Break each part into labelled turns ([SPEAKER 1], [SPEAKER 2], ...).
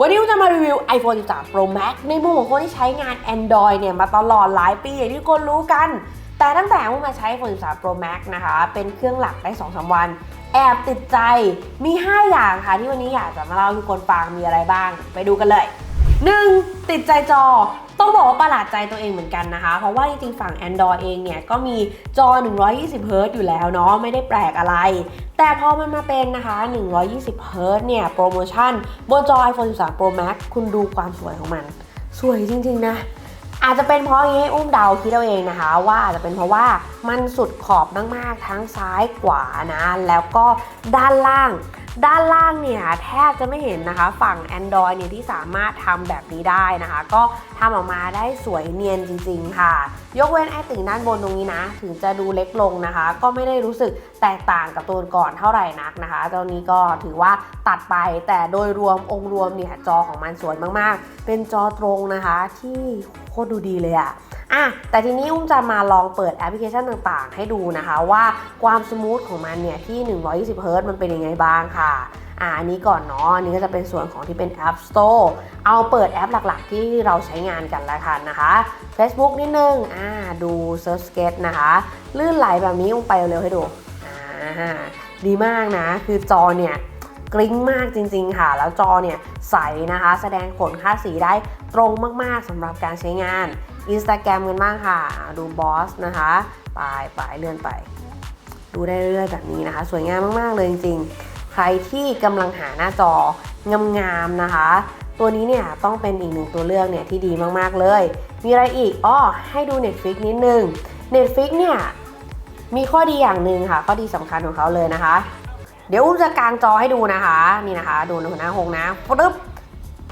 [SPEAKER 1] วันนี้เราจะมารีวิว iPhone 13 Pro Max ในมุมของคนที่ใช้งาน Android เนี่ยมาตลอดหลายปีอย่างที่ทุกคนรู้กัน แต่ตั้งแต่ว่ามาใช้ iPhone 13 Pro Max นะคะ เป็นเครื่องหลักได้ 2-3 วัน แอบติดใจมี 5 อย่างค่ะ ที่วันนี้อยากจะมาเล่าให้ทุกคนฟังมีอะไรบ้าง ไปดูกันเลย 1. ติดใจจอต้องบอกว่าประหลาดใจตัวเองเหมือนกันนะคะ เพราะว่าจริงๆ ฝั่ง Android เองเนี่ย ก็มีจอ 120 Hz อยู่แล้วเนาะไม่ได้แปลกอะไร แต่พอมันมาเป็นนะคะ 120 Hz เนี่ย โปรโมชั่น บนจอ iPhone 13 Pro Max คุณดูความสวยของมัน สวยจริงๆนะ อาจจะเป็นเพราะอย่างนี้อุ้มเดาคิดเอาเองนะคะ ว่าอาจจะเป็นเพราะว่ามันสุดขอบมากๆ ทั้งซ้ายขวานะ แล้วก็ด้านล่าง ด้านล่างเนี่ยแทบจะไม่เห็นนะคะ ฝั่ง Android เนี่ยที่สามารถทำแบบนี้ได้นะคะ ก็ทำออกมาได้สวยเนียนจริง ๆ ค่ะ ยกเว้นไอติ่งด้านบนตรงนี้นะ ถึงจะดูเล็กลงนะคะ ก็ไม่ได้รู้สึกแตกต่างกับตัวก่อนเท่าไหร่นักนะคะตอนนี้ก็ถือว่าตัดไปแต่โดยรวมองค์รวมเนี่ยจอของมันสวยมากๆ เป็นจอตรงนะคะที่โคตรดูดีเลยอะอะแต่ทีนี้อุ้มจะมาลองเปิดแอปพลิเคชันต่างๆ ให้ดูนะคะว่าความสมูทของมันเนี่ยที่ 120 Hz มันเป็นยังไงบ้างค่ะ อะอันนี้ก่อนเนาะอันนี้ก็จะเป็นส่วนของที่เป็น App Store เอาเปิดแอปหลักๆ ที่เราใช้งานกันแล้วกันนะคะ Facebook นิดนึงอ่าดู Search Sketch นะคะ ลื่นไหลแบบนี้อุ้มไปเร็วๆให้ดูอ่าดีมากนะ คือจอเนี่ยกริ้งมากจริง ๆ ค่ะ แล้วจอเนี่ยใสนะคะ แสดงผลค่าสีได้ตรงมากๆสำหรับการใช้งาน Instagram กันบ้างค่ะ ดูบอสนะคะไปไปเลื่อนไป ดูได้เรื่อยๆแบบนี้นะคะ สวยงามมาก ๆ เลยจริง ๆ ใครที่กำลังหาหน้าจองามๆนะคะ ตัวนี้เนี่ยต้องเป็นอีกหนึ่งตัวเลือกเนี่ยที่ดีมากๆเลย มีอะไรอีกอ้อให้ดู Netflix นิดนึง Netflix เนี่ยมีข้อดีอย่างหนึ่งค่ะ ข้อดีสำคัญของเขาเลยนะคะ เดี๋ยวอุ้มจะกางจอให้ดูนะคะ นี่นะคะ ดูในหน้าหงนะปึ๊บ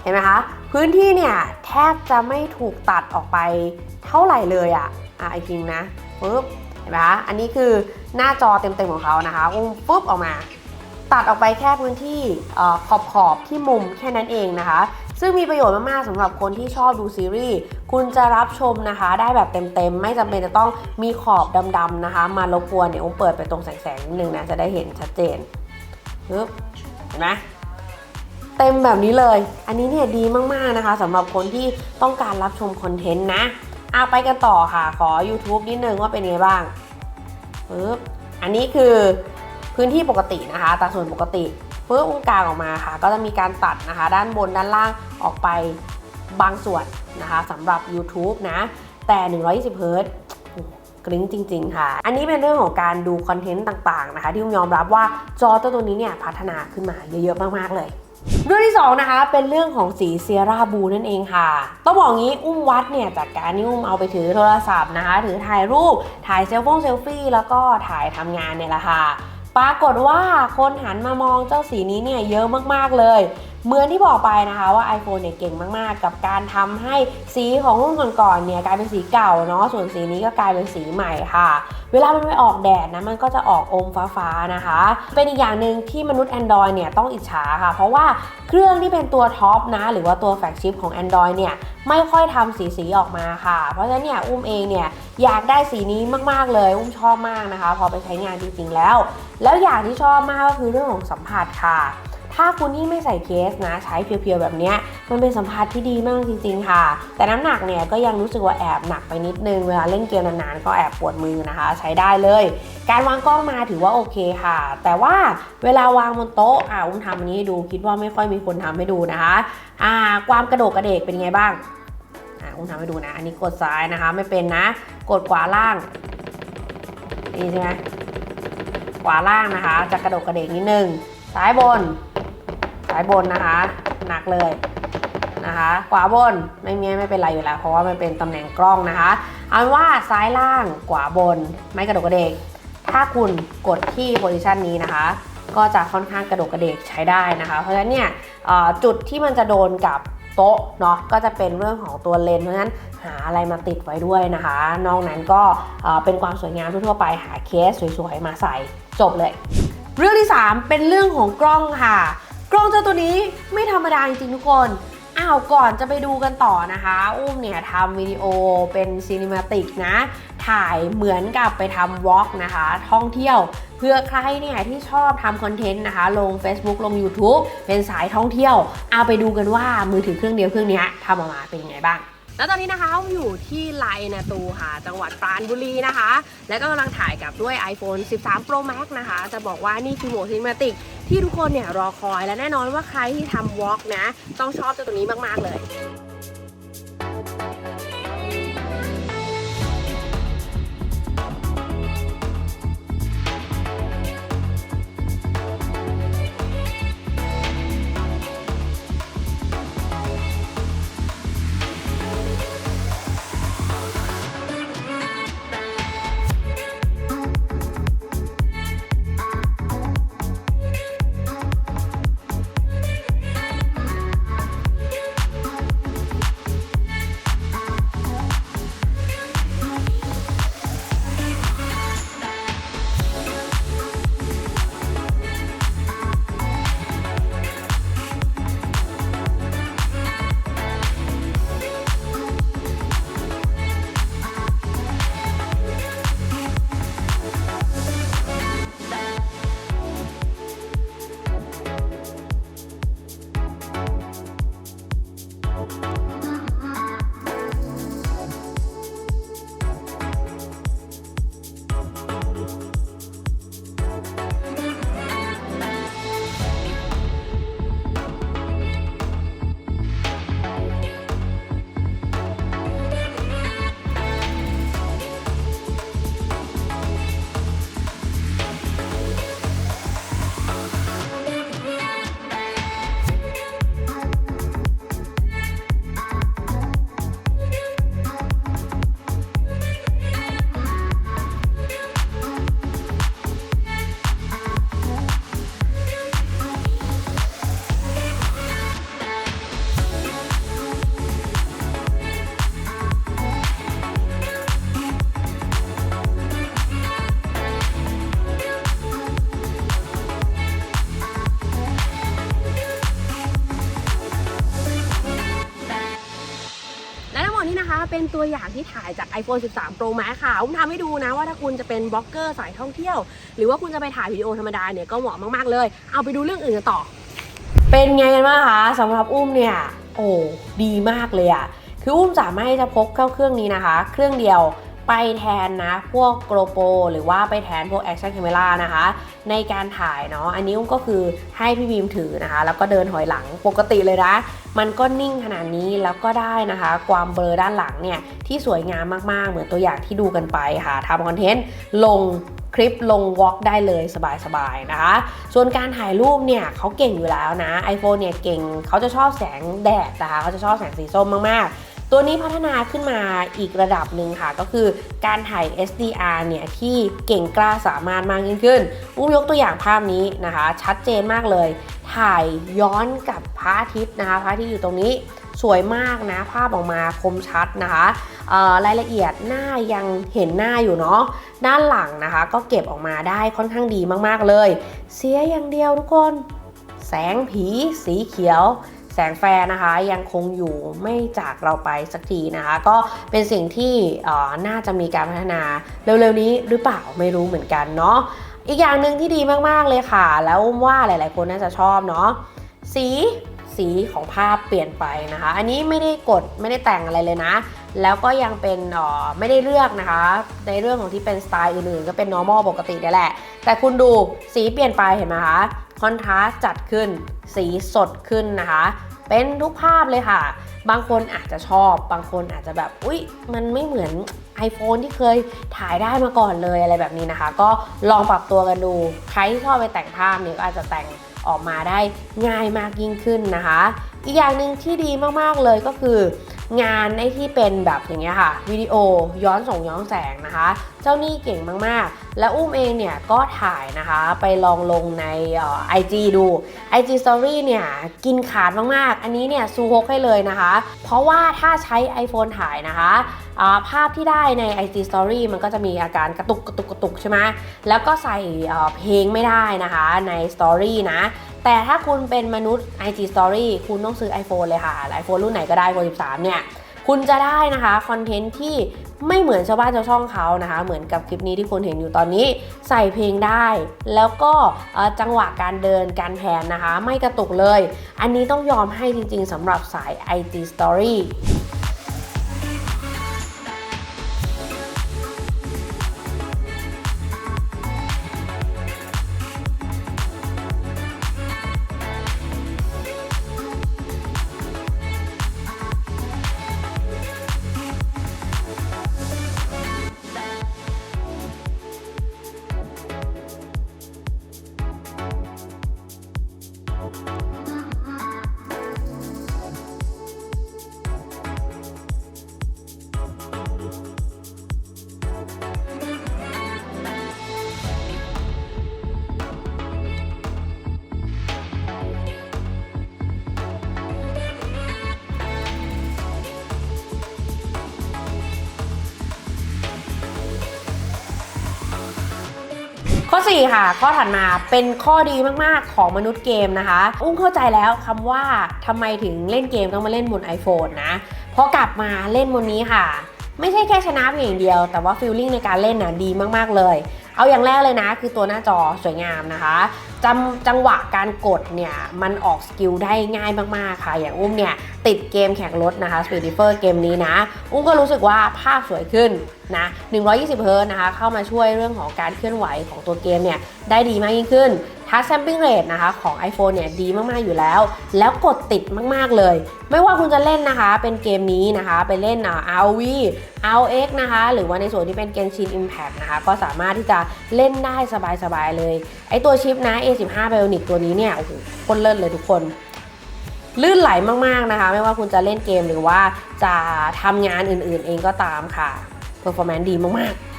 [SPEAKER 1] เห็นไหมคะพื้นที่เนี่ยแทบจะไม่ถูกตัดออกไปเท่าไหร่เลยอะอะอีกทีนะปึ๊บเห็นไหมคะอันนี้คือหน้าจอเต็มๆของเขานะคะอุ้มปุ๊บออกมา ตัดออกไปแค่พื้นที่ขอบขอบๆที่มุมแค่นั้นเองนะคะ ซึ่งมีประโยชน์มาก ๆสำหรับคนที่ชอบดูซีรีส์ คุณจะรับชมนะคะ ได้แบบเต็ม ๆ ไม่จำเป็นจะต้องมีขอบดำๆนะคะ มารบกวนเดี๋ยวอุ้มเปิดไปตรงแสงๆนิดนึงนะ จะได้เห็นชัดเจนปึ๊บเห็นไหมเต็มแบบนี้เลย อันนี้เนี่ยดีมาก ๆ นะคะสำหรับคนที่ต้องการรับชมคอนเทนต์นะเอาไปกันต่อค่ะ ขอ YouTube นิดนึงว่าเป็นไงบ้างปึ๊บอันนี้คือ พื้นที่ปกตินะคะตาส่วนปกติปึ๊บอุ้งกลางออกมาค่ะ ก็จะมีการตัดนะคะ ด้านบนด้านล่างออกไปบางส่วนนะคะสำหรับ YouTube นะ แต่ 120 Hz กริ้งจริง ๆ ค่ะ อันนี้เป็นเรื่องของการดูคอนเทนต์ต่างๆนะคะ ที่อุ้มยอมรับว่าจอตัวตัวนี้เนี่ยพัฒนาขึ้นมาเยอะๆมากๆเลยเรื่องที่2นะคะเป็นเรื่องของสีเซียร่าบูนั่นเองค่ะ ต้องบอกงี้อุ้มวัดเนี่ยจากการที่อุ้มเอาไปถือโทรศัพท์นะคะ ถือถ่ายรูปถ่ายเซลฟงเซลฟี่แล้วก็ถ่ายทำงานเนี่ยแหละค่ะ ปรากฏว่าคนหันมามองเจ้าสีนี้เนี่ยเยอะมากๆเลย เหมือนที่บอกไปนะคะว่า iPhone เนี่ยเก่งมากๆ กับการทำให้สีของรุ่นก่อนๆเนี่ยกลายเป็นสีเก่าเนาะส่วนสีนี้ก็กลายเป็นสีใหม่ค่ะ เวลามันไปออกแดดนะมันก็จะออกอมฟ้าๆนะคะ เป็นอีกอย่างหนึ่งที่มนุษย์ Android เนี่ยต้องอิจฉาค่ะ เพราะว่าเครื่องที่เป็นตัวท็อปนะหรือว่าตัวแฟกชิพของ Android เนี่ยไม่ค่อยทำสีสีๆออกมาค่ะ เพราะฉะนั้นเนี่ยอุ้มเองเนี่ยอยากได้สีนี้มากๆเลย อุ้มชอบมากนะคะ พอไปใช้งานจริงๆแล้ว แล้วอย่างที่ชอบมากก็คือเรื่องของสัมผัสค่ะ ถ้าคุณที่ไม่ใส่เคสนะ ใช้เพียวๆแบบนี้มันเป็นสัมผัสที่ดีมากจริงๆค่ะ แต่น้ำหนักเนี่ยก็ยังรู้สึกว่าแอบหนักไปนิดนึงเวลาเล่นเกมนานๆก็แอบปวดมือนะคะ ใช้ได้เลย การวางกล้องมาถือว่าโอเคค่ะ แต่ว่าเวลาวางบนโต๊ะอ่าอุ้มทำอันนี้ให้ดูคิดว่าไม่ค่อยมีคนทำให้ดูนะคะอ่าความกระโดดกระเดกเป็นไงบ้างอ่าอุ้มทำให้ดูนะ อันนี้กดซ้ายนะคะไม่เป็นนะ กดขวาล่างนี่ใช่ไหมขวาล่างนะคะ จะกระโดดกระเดกนิดนึงซ้ายบน ซ้ายบนนะคะ หนักเลยนะคะขวาบนไม่มีไม่เป็นไรอยู่แล้ว เพราะว่ามันเป็นตำแหน่งกล้องนะคะเอาเป็นว่าซ้ายล่างขวาบนไม่กระโดดกระเดก ถ้าคุณกดที่โพซิชันนี้นะคะ ก็จะค่อนข้างกระโดดกระเดกใช้ได้นะคะ เพราะฉะนั้นเนี่ยจุดที่มันจะโดนกับโต๊ะเนาะก็จะเป็นเรื่องของตัวเลนเพราะฉะนั้นหาอะไรมาติดไว้ด้วยนะคะ นอกนั้นก็เป็นความสวยงามทั่วไปหาเคสสวยๆมาใส่จบเลย เรื่องที่ 3 เป็นเรื่องของกล้องค่ะ กล้องเจ้าตัวนี้ไม่ธรรมดาจริงทุกคนอ้าวก่อนจะไปดูกันต่อนะคะ อุ้มเนี่ยทำวิดีโอเป็นซีนิมาติกนะ ถ่ายเหมือนกับไปทำวอล์กนะคะ ท่องเที่ยวเพื่อใครเนี่ยที่ชอบทำคอนเทนต์นะคะ ลง Facebook ลง YouTube เป็นสายท่องเที่ยว เอาไปดูกันว่ามือถือเครื่องเดียวเครื่องนี้ทำออกมาเป็นยังไงบ้าง แล้วตอนนี้นะคะเราอยู่ที่ไลนาตูค่ะ จังหวัดปราณบุรีนะคะ และก็กำลังถ่ายกับด้วย iPhone 13 Pro Max นะคะ จะบอกว่านี่คือโหมดซินมาติกที่ทุกคนเนี่ยรอคอยและแน่นอนว่าใครที่ทำวอล์กนะ ต้องชอบเจ้าตัวนี้มาก ๆ เลย นี้นะคะเป็นตัวอย่างที่ถ่ายจาก iPhone 13 Pro Max ค่ะอุ้มทำให้ดูนะว่าถ้าคุณจะเป็นบล็อกเกอร์สายท่องเที่ยว หรือว่าคุณจะไปถ่ายวิดีโอธรรมดาเนี่ยก็เหมาะมากๆเลย เอาไปดูเรื่องอื่นกันต่อ เป็นไงกันบ้างคะสำหรับอุ้มเนี่ยโอ้ดีมากเลยอะคืออุ้มสามารถจะพกเข้าเครื่องนี้นะคะ เครื่องเดียว ไปแทนนะพวก GoPro หรือว่าไปแทนพวก Action Camera นะคะ ในการถ่ายเนาะอันนี้ก็คือให้พี่บีมถือนะคะ แล้วก็เดินถอยหลังปกติเลยนะ มันก็นิ่งขนาดนี้แล้วก็ได้นะคะ ความเบลอด้านหลังเนี่ย ที่สวยงามมากๆ เหมือนตัวอย่างที่ดูกันไปค่ะทำคอนเทนต์ลงคลิปลงวอล์กได้เลยสบายๆนะคะ ส่วนการถ่ายรูปเนี่ยเขาเก่งอยู่แล้วนะ iPhone เนี่ยเก่งเขาจะชอบแสงแดดนะคะเขาจะชอบแสงสีส้มมากๆ ตัวนี้พัฒนาขึ้นมาอีกระดับหนึ่งค่ะ ก็คือการถ่าย SDR เนี่ยที่เก่งกล้าสามารถมากยิ่งขึ้นอุ้มยกตัวอย่างภาพนี้นะคะ ชัดเจนมากเลย ถ่ายย้อนกับพระอาทิตย์นะคะพระอาทิตย์อยู่ตรงนี้สวยมากนะภาพออกมาคมชัดนะคะรายละเอียดหน้ายังเห็นหน้าอยู่เนาะด้านหลังนะคะ ก็เก็บออกมาได้ค่อนข้างดีมากๆเลย เสียอย่างเดียวทุกคน แสงผีสีเขียว แสงแฟร์นะคะยังคงอยู่ไม่จากเราไปสักทีนะคะ ก็เป็นสิ่งที่อ่อน่าจะมีการพัฒนาเร็วๆนี้หรือเปล่าไม่รู้เหมือนกันเนาะอีกอย่างหนึ่งที่ดีมากๆเลยค่ะ แล้วว่าหลายๆคนน่าจะชอบเนาะสีสีของภาพเปลี่ยนไปนะคะ อันนี้ไม่ได้กดไม่ได้แต่งอะไรเลยนะ แล้วก็ยังเป็นไม่ได้เลือกนะคะ ในเรื่องของที่เป็นสไตล์อื่นๆ ก็เป็น normal ปกตินี่แหละ แต่คุณดูสีเปลี่ยนไปเห็นไหมคะคอนทราสต์จัดขึ้น สีสดขึ้นนะคะ เป็นทุกภาพเลยค่ะ บางคนอาจจะชอบ บางคนอาจจะแบบ อุ๊ย มันไม่เหมือน iPhone ที่เคยถ่ายได้มาก่อนเลยอะไรแบบนี้นะคะ ก็ลองปรับตัวกันดู ใครที่ชอบไปแต่งภาพเนี่ยก็อาจจะแต่งออกมาได้ง่ายมากยิ่งขึ้นนะคะ อีกอย่างหนึ่งที่ดีมากๆเลยก็คือ งานในที่เป็นแบบอย่างเงี้ยค่ะ วิดีโอย้อนส่งย้อนแสงนะคะ เจ้านี่เก่งมากๆ และอุ้มเองเนี่ยก็ถ่ายนะคะไปลองลงในไอจีดู IG Story เนี่ยกินขาดมากๆ อันนี้เนี่ยซูฮกให้เลยนะคะ เพราะว่าถ้าใช้ iPhone ถ่ายนะคะภาพที่ได้ใน IG Story มันก็จะมีอาการกระตุกกระตุกกระตุกใช่ไหมแล้วก็ใส่เอ่อเพลงไม่ได้นะคะใน Story นะ แต่ถ้าคุณเป็นมนุษย์ IG Story คุณต้องซื้อ iPhone เลยค่ะ iPhone รุ่นไหนก็ได้ iPhone 13 เนี่ย คุณจะได้นะคะคอนเทนต์ที่ไม่เหมือนชาวบ้านชาวช่องเขานะคะ เหมือนกับคลิปนี้ที่คุณเห็นอยู่ตอนนี้ ใส่เพลงได้ แล้วก็จังหวะการเดินการแพนนะคะ ไม่กระตุกเลย อันนี้ต้องยอมให้จริงๆสำหรับสาย IT Story ข้อ4ค่ะ ข้อถัดมาเป็นข้อดีมากๆของมนุษย์เกมนะคะ อุ้งเข้าใจแล้วคำว่าทำไมถึงเล่นเกมต้องมาเล่นบน iPhone นะพอกลับมาเล่นบนนี้ค่ะ ไม่ใช่แค่ชนะเพียงอย่างเดียว แต่ว่าฟีลลิ่งในการเล่นน่ะดีมากๆเลย เอาอย่างแรกเลยนะ คือตัวหน้าจอสวยงามนะคะจำจังหวะการกดเนี่ยมันออกสกิลได้ง่ายมากๆค่ะ อย่างอุ้มเนี่ยติดเกมแข่งรถนะคะ Speed Differ เกมนี้นะ อุ้มก็รู้สึกว่าภาพสวยขึ้นนะ120เฮิร์ตซ์นะคะ เข้ามาช่วยเรื่องของการเคลื่อนไหวของตัวเกมเนี่ยได้ดีมากยิ่งขึ้น ทัชแซมปิ้งเรทนะคะของ iPhone เนี่ยดีมากๆอยู่แล้ว แล้วกดติดมากๆเลย ไม่ว่าคุณจะเล่นนะคะ เป็นเกมนี้นะคะไปเล่นอ่า ROV ROX นะคะ หรือว่าในส่วนที่เป็น Genshin Impact นะคะ ก็สามารถที่จะเล่นได้สบายๆเลย ไอตัวชิปนะ A15 Bionic ตัวนี้เนี่ยโอ้โหคนเลิศเลยทุกคนลื่นไหลมากๆนะคะ ไม่ว่าคุณจะเล่นเกมหรือว่าจะทำงานอื่นๆเองก็ตามค่ะ performance ดีมากๆ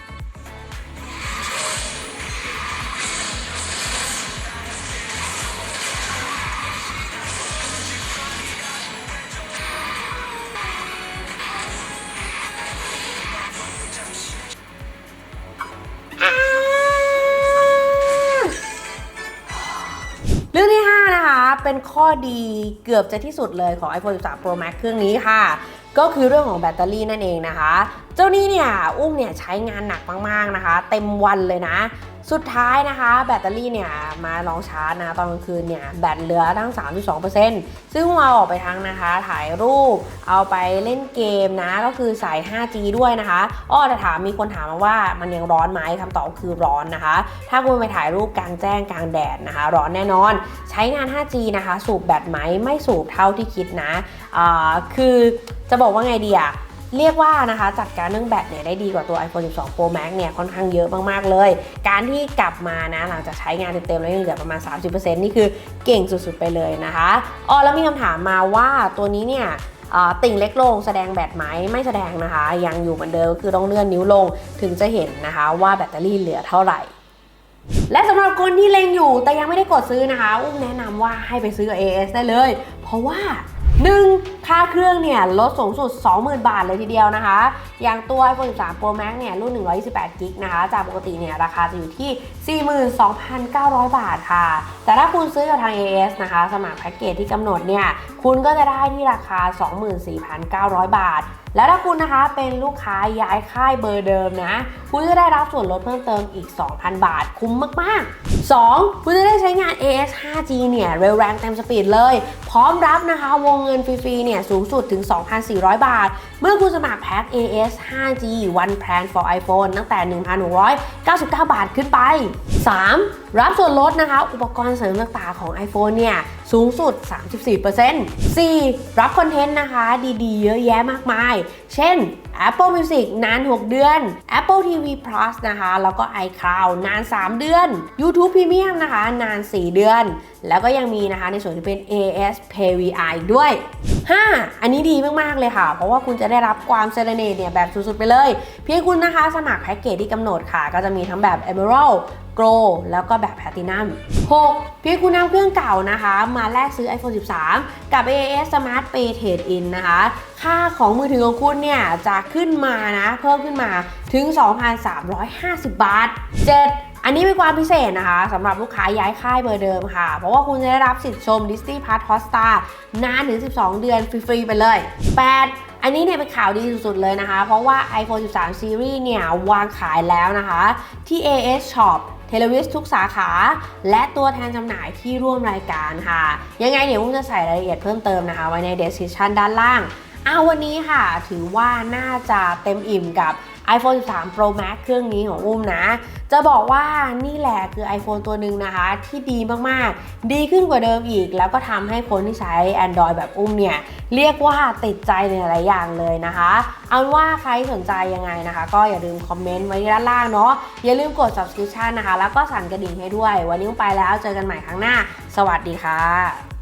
[SPEAKER 1] เป็นข้อดีเกือบจะที่สุดเลยของ iPhone 13 Pro Max เครื่องนี้ค่ะ ก็คือเรื่องของแบตเตอรี่นั่นเองนะคะ เจ้านี้เนี่ยอุ้มเนี่ยใช้งานหนักมากๆนะคะ เต็มวันเลยนะ สุดท้ายนะคะ แบตเตอรี่เนี่ยมาลองชาร์จนะตอนกลางคืนเนี่ยแบตเหลือตั้ง 3.2%ซึ่งเอาออกไปทั้งนะคะ ถ่ายรูปเอาไปเล่นเกมนะก็คือสาย 5G ด้วยนะคะอ้อแต่ถามมีคนถามมาว่ามันยังร้อนไหมคำตอบคือร้อนนะคะ ถ้าคุณไปถ่ายรูปกลางแจ้งกลางแดดนะคะ ร้อนแน่นอน ใช้งาน 5G นะคะ สูบแบตไหมไม่สูบเท่าที่คิดนะอ่าคือจะบอกว่าไงดีอะ เรียกว่านะคะจัดการเรื่องแบตเนี่ยได้ดีกว่าตัว iPhone 12 Pro Max เนี่ยค่อนข้างเยอะมาก ๆ เลย การที่กลับมานะหลังจากใช้งานเต็มๆแล้วยังเหลือประมาณ 30%นี่คือเก่งสุด ๆ ไปเลยนะคะอ๋อแล้วมีคำถามมาว่าตัวนี้เนี่ยติ่งเล็กลงแสดงแบตไหมไม่แสดงนะคะ ยังอยู่เหมือนเดิมคือต้องเลื่อนนิ้วลงถึงจะเห็นนะคะว่าแบตเตอรี่เหลือเท่าไหร่ และสำหรับคนที่เล็งอยู่แต่ยังไม่ได้กดซื้อนะคะ อุ้มแนะนำว่าให้ไปซื้อกับ AS ได้เลย เพราะว่า 1. ค่าเครื่องเนี่ยลดสูงสุด 20,000 บาทเลยทีเดียวนะคะ อย่างตัว iPhone 13 Pro Max เนี่ยรุ่น 128 กิกนะคะ จากปกติเนี่ยราคาจะอยู่ที่ 42,900 บาทค่ะ แต่ถ้าคุณซื้อกับทาง AS นะคะ สมัครแพ็กเกจที่กำหนดเนี่ย คุณก็จะได้ที่ราคา 24,900 บาท แล้วถ้าคุณนะคะเป็นลูกค้าย้ายค่ายเบอร์เดิมนะ คุณจะได้รับส่วนลดเพิ่มเติมอีก 2,000 บาท คุ้มมาก ๆ 2. คุณจะได้ใช้งาน AS 5G เนี่ยเร็วแรงเต็มสปีดเลย พร้อมรับนะคะ วงเงินฟรีๆเนี่ยสูงสุดถึง 2,400 บาท เมื่อคุณสมัครแพ็ค AS 5G One Plan for iPhone ตั้งแต่ 1,699 บาทขึ้นไป 3. รับส่วนลดนะคะ อุปกรณ์เสริมต่างๆของ iPhone เนี่ย สูงสุด 34% 4. รับคอนเทนต์นะคะ ดีๆ เยอะแยะมากมาย เช่น Apple Music นาน 6 เดือน Apple TV Plus นะคะ แล้วก็ iCloud นาน 3 เดือน YouTube Premium นะคะ นาน 4 เดือน แล้วก็ยังมีนะคะในส่วนที่เป็น AS Pay VR อีกด้วย 5. อันนี้ดีมากๆเลยค่ะ เพราะว่าคุณจะได้รับความเซเลเนตเนี่ยแบบสุดๆไปเลย เพียงคุณนะคะสมัครแพ็กเกจที่กำหนดค่ะ ก็จะมีทั้งแบบ Emerald Grow แล้วก็แบบ Platinum 6. เพียงคุณนำเครื่องเก่านะคะ มาแลกซื้อ iPhone 13 กับ AAS Smart Pay Trade In นะคะ ค่าของมือถือของคุณเนี่ย จะขึ้นมานะ เพิ่มขึ้นมาถึง 2,350 บาท 7. อันนี้เป็นความพิเศษนะคะสำหรับลูกค้าย้ายค่ายเบอร์เดิมค่ะ เพราะว่าคุณจะได้รับสิทธิ์ชม Disney Plus Hotstar นานถึง 12 เดือนฟรี ๆ ไปเลย 8. อันนี้เนี่ยเป็นข่าวดีสุด ๆ เลยนะคะ เพราะว่า iPhone 13 Series เนี่ยวางขายแล้วนะคะ ที่ AS Shop เฮลวิสทุกสาขา และตัวแทนจำหน่ายที่ร่วมรายการค่ะ ยังไงเดี๋ยวผมจะใส่รายละเอียดเพิ่มเติมนะคะ ไว้ใน description ด้านล่างเอาวันนี้ค่ะ ถือว่าน่าจะเต็มอิ่มกับ iPhone 13 Pro Max เครื่องนี้ของอุ้มนะ จะบอกว่านี่แหละคือ iPhone ตัวหนึ่งนะคะ ที่ดีมากๆ ดีขึ้นกว่าเดิมอีก แล้วก็ทำให้คนที่ใช้ Android แบบอุ้มเนี่ย เรียกว่าติดใจในหลายอย่างเลยนะคะ เอาว่าใครสนใจยังไงนะคะ ก็อย่าลืมคอมเมนต์ไว้ที่ด้านล่างเนาะอย่าลืมกด subscription นะคะ แล้วก็สั่นกระดิ่งให้ด้วย วันนี้อุ้มไปแล้วเจอกันใหม่ครั้งหน้า สวัสดีค่ะ